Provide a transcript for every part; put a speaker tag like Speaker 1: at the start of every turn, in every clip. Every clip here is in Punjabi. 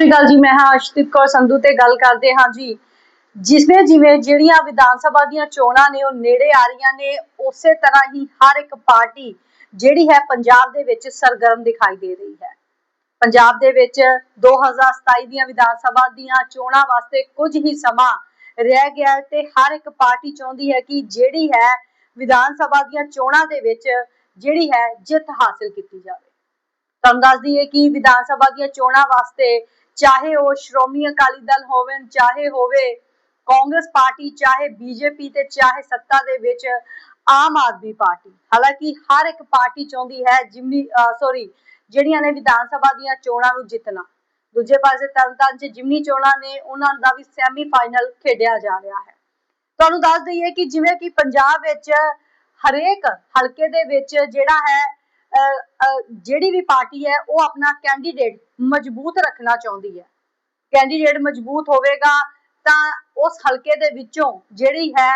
Speaker 1: ਸਤਿ ਸ਼੍ਰੀ ਅਕਾਲ ਜੀ, ਮੈਂ ਹਾਂ ਅਸ਼ਦੀਪ ਕੌਰ ਸੰਧੂ ਤੇ ਗੱਲ ਕਰਦੇ ਹਾਂ ਜੀ। ਜਿਸਨੇ ਜਿਵੇਂ ਜਿਹੜੀਆਂ ਵਿਧਾਨ ਸਭਾ ਦੀਆਂ ਚੋਣਾਂ ਨੇ, ਉਹ ਨੇੜੇ ਆ ਰਹੀਆਂ ਨੇ, ਉਸੇ ਤਰ੍ਹਾਂ ਹੀ ਹਰ ਇੱਕ ਪਾਰਟੀ ਜਿਹੜੀ ਹੈ ਪੰਜਾਬ ਦੇ ਵਿੱਚ ਸਰਗਰਮ ਦਿਖਾਈ ਦੇ ਰਹੀ ਹੈ। ਪੰਜਾਬ ਦੇ ਵਿੱਚ 2027 ਦੀਆਂ ਵਿਧਾਨ ਸਭਾ ਦੀਆਂ ਚੋਣਾਂ ਵਾਸਤੇ ਕੁਝ ਹੀ ਸਮਾਂ ਰਹਿ ਗਿਆ ਤੇ ਹਰ ਇੱਕ ਪਾਰਟੀ ਚਾਹੁੰਦੀ ਹੈ ਕਿ ਜਿਹੜੀ ਹੈ ਵਿਧਾਨ ਸਭਾ ਦੀਆਂ ਚੋਣਾਂ ਦੇ ਵਿੱਚ ਜਿਹੜੀ ਹੈ ਜਿੱਤ ਹਾਸਲ ਕੀਤੀ ਜਾਵੇ। ਤੁਹਾਨੂੰ ਦੱਸ ਦਈਏ ਕਿ ਵਿਧਾਨ ਸਭਾ ਦੀਆਂ ਚੋਣਾਂ ਵਾਸਤੇ ਚਾਹੇ ਉਹ ਸ਼੍ਰੋਮਣੀ ਅਕਾਲੀ ਦਲ ਹੋਵੇ, ਚਾਹੇ ਹੋਵੇ ਕਾਂਗਰਸ ਪਾਰਟੀ, ਚਾਹੇ ਬੀਜੇਪੀ ਤੇ ਚਾਹੇ ਸੱਤਾ ਦੇ ਵਿੱਚ ਆਮ ਆਦਮੀ ਪਾਰਟੀ। ਹਾਲਾਂਕਿ ਹਰ ਇੱਕ ਪਾਰਟੀ ਚਾਹੁੰਦੀ ਹੈ ਜਿਮਨੀ ਸੌਰੀ ਜਿਹੜੀਆਂ ਨੇ ਵਿਧਾਨ ਸਭਾ ਦੀਆਂ ਚੋਣਾਂ ਨੂੰ ਜਿੱਤਣਾ। ਦੂਜੇ ਪਾਸੇ ਤਰਨਤਾਰਨ 'ਚ ਜਿਮਨੀ ਚੋਣਾਂ ਨੇ, ਉਹਨਾਂ ਦਾ ਵੀ ਸੈਮੀ ਫਾਈਨਲ ਖੇਡਿਆ ਜਾ ਰਿਹਾ ਹੈ। ਤੁਹਾਨੂੰ ਦੱਸ ਦਈਏ ਕਿ ਜਿਵੇਂ ਕਿ ਪੰਜਾਬ ਵਿੱਚ ਹਰੇਕ ਹਲਕੇ ਦੇ ਵਿੱਚ ਜਿਹੜਾ ਹੈ ਜਿਹੜੀ ਵੀ ਪਾਰਟੀ ਹੈ, ਉਹ ਆਪਣਾ ਕੈਂਡੀਡੇਟ ਮਜ਼ਬੂਤ ਰੱਖਣਾ ਚਾਹੁੰਦੀ ਹੈ। ਕੈਂਡੀਡੇਟ ਮਜ਼ਬੂਤ ਹੋਵੇਗਾ ਤਾਂ ਉਸ ਹਲਕੇ ਦੇ ਵਿੱਚੋਂ ਜਿਹੜੀ ਹੈ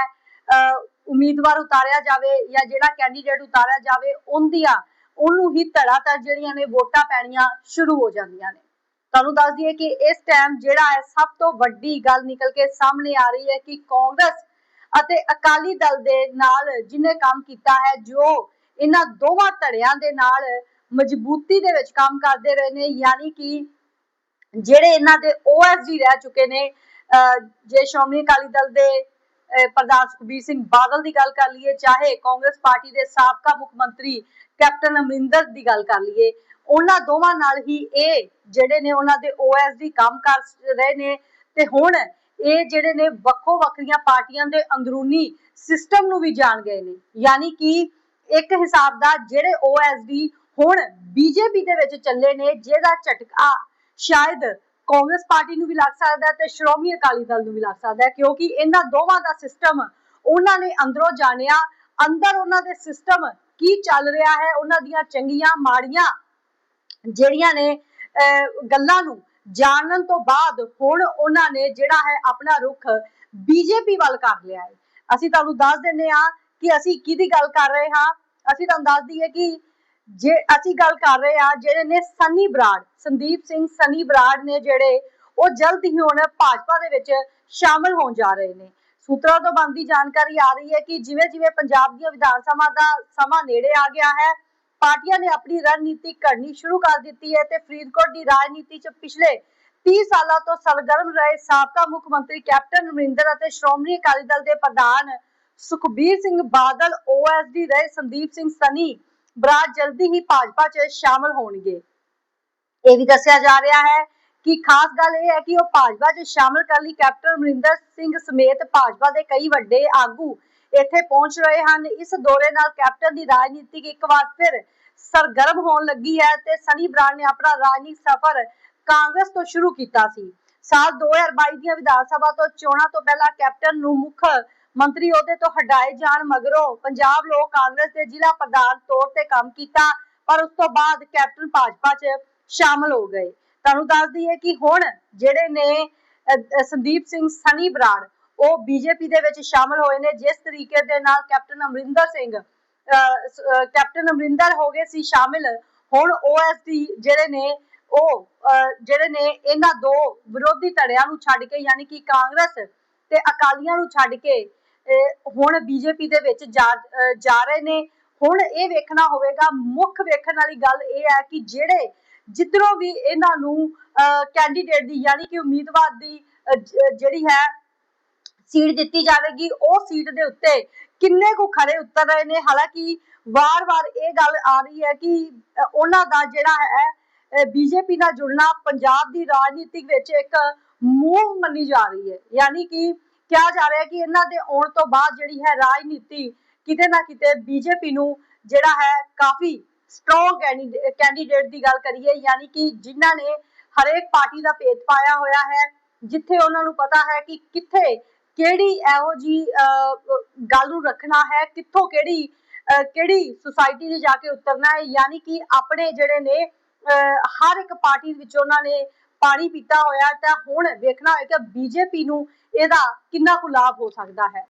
Speaker 1: ਉਮੀਦਵਾਰ ਉਤਾਰਿਆ ਜਾਵੇ ਜਾਂ ਜਿਹੜਾ ਕੈਂਡੀਡੇਟ ਉਤਾਰਿਆ ਜਾਵੇ, ਉਹਦੀਆਂ, ਉਹਨੂੰ ਹੀ ਧੜਾਧੜ ਜਿਹੜੀਆਂ ਨੇ ਵੋਟਾਂ ਪੈਣੀਆਂ ਸ਼ੁਰੂ ਹੋ ਜਾਂਦੀਆਂ ਨੇ। ਤੁਹਾਨੂੰ ਦੱਸ ਦਈਏ ਕਿ ਇਸ ਟਾਈਮ ਜਿਹੜਾ ਹੈ, ਸਭ ਤੋਂ ਵੱਡੀ ਗੱਲ ਨਿਕਲ ਕੇ ਸਾਹਮਣੇ ਆ ਰਹੀ ਹੈ ਕਿ ਕਾਂਗਰਸ ਅਤੇ ਅਕਾਲੀ ਦਲ ਦੇ ਨਾਲ ਜਿਨੇ ਕੰਮ ਕੀਤਾ ਹੈ, ਜੋ ਇਹਨਾਂ ਦੋਵਾਂ ਧੜਿਆਂ ਦੇ ਨਾਲ ਮਜ਼ਬੂਤੀ ਦੇ ਵਿੱਚ ਕੰਮ ਕਰਦੇ ਰਹੇ ਨੇ, ਯਾਨੀ ਕਿ ਜਿਹੜੇ ਇਹਨਾਂ ਦੇ ਓਐਸਜੀ ਰਹਿ ਚੁੱਕੇ ਨੇ ਜੇ ਸ਼੍ਰੋਮਣੀ ਅਕਾਲੀ ਦਲ ਦੇ ਪ੍ਰਧਾਨ ਸੁਖਬੀਰ ਸਿੰਘ ਬਾਦਲ ਦੀ ਗੱਲ ਕਰ ਲਈਏ, ਚਾਹੇ ਕਾਂਗਰਸ ਪਾਰਟੀ ਦੇ ਸਾਬਕਾ ਮੁੱਖ ਮੰਤਰੀ ਕੈਪਟਨ ਅਮਰਿੰਦਰ ਦੀ ਗੱਲ ਕਰ ਲਈਏ, ਉਹਨਾਂ ਦੋਵਾਂ ਨਾਲ ਹੀ ਇਹ ਜਿਹੜੇ ਨੇ ਉਹਨਾਂ ਦੇ ਓਐਸਡੀ ਕੰਮ ਕਰ ਰਹੇ ਨੇ ਤੇ ਹੁਣ ਇਹ ਜਿਹੜੇ ਨੇ ਵੱਖੋ ਵੱਖਰੀਆਂ ਪਾਰਟੀਆਂ ਦੇ ਅੰਦਰੂਨੀ ਸਿਸਟਮ ਨੂੰ ਵੀ ਜਾਣ ਗਏ ਨੇ, ਯਾਨੀ ਕਿ ਇੱਕ ਹਿਸਾਬ ਦਾ ਜਿਹੜੇ ਓਐਸਡੀ ਹੁਣ ਬੀਜੇਪੀ ਦੇ ਵਿੱਚ ਚੱਲੇ ਨੇ, ਜਿਹਦਾ ਝਟਕਾ ਸ਼ਾਇਦ ਕਾਂਗਰਸ ਪਾਰਟੀ ਨੂੰ ਵੀ ਲੱਗ ਸਕਦਾ ਤੇ ਸ਼੍ਰੋਮਣੀ ਅਕਾਲੀ ਦਲ ਨੂੰ ਵੀ ਲੱਗ ਸਕਦਾ ਕਿਉਂਕਿ ਇਹਨਾਂ ਦੋਵਾਂ ਦਾ ਸਿਸਟਮ ਉਹਨਾਂ ਨੇ ਅੰਦਰੋਂ ਜਾਣਿਆ, ਅੰਦਰ ਉਹਨਾਂ ਦੇ ਸਿਸਟਮ ਕੀ ਚੱਲ ਰਿਹਾ ਹੈ, ਉਹਨਾਂ ਦੀਆਂ ਚੰਗੀਆਂ ਮਾੜੀਆਂ ਜਿਹੜੀਆਂ ਨੇ ਗੱਲਾਂ ਨੂੰ ਜਾਣਨ ਤੋਂ ਬਾਅਦ ਹੁਣ ਉਹਨਾਂ ਨੇ ਜਿਹੜਾ ਹੈ ਆਪਣਾ ਰੁਖ ਬੀਜੇਪੀ ਵੱਲ ਕਰ ਲਿਆ ਹੈ। ਅਸੀਂ ਤੁਹਾਨੂੰ ਦੱਸ ਦਿੰਨੇ ਆ ਕਿ ਅਸੀਂ ਕਿਹਦੀ ਗੱਲ ਕਰ ਰਹੇ ਹਾਂ? ਅਸੀਂ ਤੁਹਾਨੂੰ ਦੱਸ ਦਈਏ ਕਿ ਜੇ ਅਸੀਂ ਗੱਲ ਕਰ ਰਹੇ ਹਾਂ, ਜਿਹੜੇ ਨੇ ਸਨੀ ਬਰਾੜ ਸੰਦੀਪ ਸਿੰਘ ਸਨੀ ਬਰਾੜ ਨੇ ਜਿਹੜੇ, ਉਹ ਜਲਦ ਹੀ ਹੁਣ ਭਾਜਪਾ ਦੇ ਵਿੱਚ ਸ਼ਾਮਲ ਹੋਣ ਜਾ ਰਹੇ ਨੇ। ਸੂਤਰਾਂ ਤੋਂ ਬੰਦੀ ਜਾਣਕਾਰੀ ਆ ਰਹੀ ਹੈ ਕਿ ਜਿਵੇਂ ਜਿਵੇਂ ਪੰਜਾਬ ਦੀਆਂ ਵਿਧਾਨ ਸਭਾ ਦਾ ਸਮਾਂ ਨੇੜੇ ਆ ਗਿਆ ਹੈ, ਪਾਰਟੀਆਂ ਨੇ ਆਪਣੀ ਰਣਨੀਤੀ ਘੜਨੀ ਸ਼ੁਰੂ ਕਰ ਦਿੱਤੀ ਹੈ ਤੇ ਫਰੀਦਕੋਟ ਦੀ ਰਾਜਨੀਤੀ 'ਚ ਪਿਛਲੇ 30 ਸਾਲਾਂ ਤੋਂ ਸਰਗਰਮ ਰਹੇ ਸਾਬਕਾ ਮੁੱਖ ਮੰਤਰੀ ਕੈਪਟਨ ਅਮਰਿੰਦਰ ਅਤੇ ਸ਼੍ਰੋਮਣੀ ਅਕਾਲੀ ਦਲ ਦੇ ਪ੍ਰਧਾਨ ਸੁਖਬੀਰ ਸਿੰਘ ਬਾਦਲ ਓਐਸਡੀ ਰਹੇ ਸੰਦੀਪ ਸਿੰਘ ਸਨੀ ਬਰਾਜ ਜਲਦੀ ਹੀ ਭਾਜਪਾ 'ਚ ਸ਼ਾਮਲ ਹੋਣਗੇ। ਇਹ ਵੀ ਦੱਸਿਆ ਜਾ ਰਿਹਾ ਹੈ ਕਿ ਖਾਸ ਗੱਲ ਇਹ ਹੈ ਕਿ ਉਹ ਭਾਜਪਾ 'ਚ ਸ਼ਾਮਲ ਕਰਨ ਲਈ ਕੈਪਟਨ ਅਮਰਿੰਦਰ ਸਿੰਘ ਸਮੇਤ ਭਾਜਪਾ ਦੇ ਕਈ ਵੱਡੇ ਆਗੂ ਇੱਥੇ ਪਹੁੰਚ ਰਹੇ ਹਨ। ਇਸ ਦੌਰੇ ਨਾਲ ਕੈਪਟਨ ਦੀ ਰਾਜਨੀਤਿਕ ਇੱਕ ਵਾਰ ਫਿਰ ਸਰਗਰਮ ਹੋਣ ਲੱਗੀ ਹੈ ਤੇ ਸਨੀ ਬਰਾੜ ਨੇ ਆਪਣਾ ਰਾਜਨੀਤਿਕ ਸਫ਼ਰ ਕਾਂਗਰਸ ਤੋਂ ਸ਼ੁਰੂ ਕੀਤਾ ਸੀ। ਸਾਲ 2022 ਦੀਆਂ ਵਿਧਾਨ ਸਭਾ ਤੋਂ ਚੋਣਾਂ ਤੋਂ ਪਹਿਲਾਂ ਕੈਪਟਨ ਨੂੰ ਮੁੱਖ ਮੰਤਰੀ ਅਹੁਦੇ ਤੋਂ ਹਟਾਏ ਜਾਣ ਮਗਰੋਂ ਪੰਜਾਬ ਲੋਕ ਕਾਂਗਰਸ ਦੇ ਜ਼ਿਲ੍ਹਾ ਪ੍ਰਧਾਨ ਤੌਰ ਤੇ ਕੰਮ ਕੀਤਾ, ਪਰ ਉਸ ਤੋਂ ਬਾਅਦ ਕੈਪਟਨ ਭਾਜਪਾ 'ਚ ਸ਼ਾਮਲ ਹੋ ਗਏ। ਤੁਹਾਨੂੰ ਦੱਸ ਦਈਏ ਕਿ ਹੁਣ ਜਿਹੜੇ ਨੇ ਸੰਦੀਪ ਸਿੰਘ ਸਨੀ ਬਰਾੜ, ਉਹ ਬੀਜੇਪੀ ਦੇ ਵਿੱਚ ਸ਼ਾਮਲ ਹੋਏ ਨੇ। ਜਿਸ ਤਰੀਕੇ ਦੇ ਨਾਲ ਕੈਪਟਨ ਅਮਰਿੰਦਰ ਸਿੰਘ ਕੈਪਟਨ ਅਮਰਿੰਦਰ ਹੋ ਗਏ ਸੀ ਸ਼ਾਮਿਲ, ਹੁਣ ਓਐਸਡੀ ਜਿਹੜੇ ਨੇ, ਉਹ ਜਿਹੜੇ ਨੇ, ਇਹਨਾਂ ਦੋ ਵਿਰੋਧੀ ਧੜਿਆਂ ਨੂੰ ਛੱਡ ਕੇ, ਯਾਨੀ ਕਿ ਕਾਂਗਰਸ ਤੇ ਅਕਾਲੀਆਂ ਨੂੰ ਛੱਡ ਕੇ ਹੁਣ ਬੀਜੇਪੀ ਦੇ ਵਿੱਚ ਜਾ ਰਹੇ ਨੇ। ਹੁਣ ਇਹ ਵੇਖਣਾ ਹੋਵੇਗਾ, ਮੁੱਖ ਵੇਖਣ ਵਾਲੀ ਗੱਲ ਇਹ ਹੈ ਕਿ ਜਿਹੜੇ ਜਿੱਧਰੋਂ ਵੀ ਇਹਨਾਂ ਨੂੰ ਕੈਂਡੀਡੇਟ ਦੀ ਯਾਨੀ ਕਿ ਉਮੀਦਵਾਰ ਦੀ ਜਿਹੜੀ ਹੈ ਸੀਟ ਦਿੱਤੀ ਜਾਵੇਗੀ, ਉਹ ਸੀਟ ਦੇ ਉੱਤੇ ਕਿੰਨੇ ਕੁ ਖੜੇ ਉਤਰ ਰਹੇ ਨੇ। ਹਾਲਾਂਕਿ ਵਾਰ-ਵਾਰ ਇਹ ਗੱਲ ਆ ਰਹੀ ਹੈ ਕਿ ਉਹਨਾਂ ਦਾ ਜਿਹੜਾ ਹੈ ਬੀਜੇਪੀ ਨਾਲ ਜੁੜਨਾ ਪੰਜਾਬ ਦੀ ਰਾਜਨੀਤਿਕ ਵਿੱਚ ਇੱਕ ਮੂਵ ਮੰਨੀ ਜਾ ਰਹੀ ਹੈ। ਯਾਨੀ ਕਿ ਕਿਹਾ ਜਾ ਰਿਹਾ ਕਿ ਇਹਨਾਂ ਦੇ ਆਉਣ ਤੋਂ ਬਾਅਦ ਜਿਹੜੀ ਹੈ ਰਾਜਨੀਤੀ ਕਿਤੇ ਨਾ ਕਿਤੇ ਬੀਜੇਪੀ ਨੂੰ ਜਿਹੜਾ ਹੈ ਕਾਫੀ ਸਟਰੋਂਗ ਕੈਂਡੀਡੇਟ ਦੀ ਗੱਲ ਕਰੀਏ, ਯਾਨੀ ਕਿ ਜਿਨ੍ਹਾਂ ਨੇ ਹਰੇਕ ਪਾਰਟੀ ਦਾ ਭੇਦ ਪਾਇਆ ਹੋਇਆ ਹੈ, ਜਿੱਥੇ ਉਹਨਾਂ ਨੂੰ ਪਤਾ ਹੈ ਕਿ ਕਿੱਥੇ ਕਿਹੜੀ ਇਹੋ ਜੀ ਗੱਲ ਨੂੰ ਰੱਖਣਾ ਹੈ, ਕਿੱਥੋਂ ਕਿਹੜੀ ਕਿਹੜੀ ਸੁਸਾਇਟੀ 'ਚ ਜਾ ਕੇ ਉਤਰਨਾ ਹੈ। ਯਾਨੀ ਕਿ ਆਪਣੇ ਜਿਹੜੇ ਨੇ ਹਰ ਇੱਕ ਪਾਰਟੀ ਵਿੱਚ ਉਹਨਾਂ ਨੇ ਪਾਣੀ ਪੀਤਾ ਹੋਇਆ ਤਾਂ ਹੁਣ ਵੇਖਣਾ ਹੋਏਗਾ ਬੀਜੇਪੀ ਨੂੰ ਇਹਦਾ ਕਿੰਨਾ ਕੁ ਲਾਭ ਹੋ ਸਕਦਾ ਹੈ।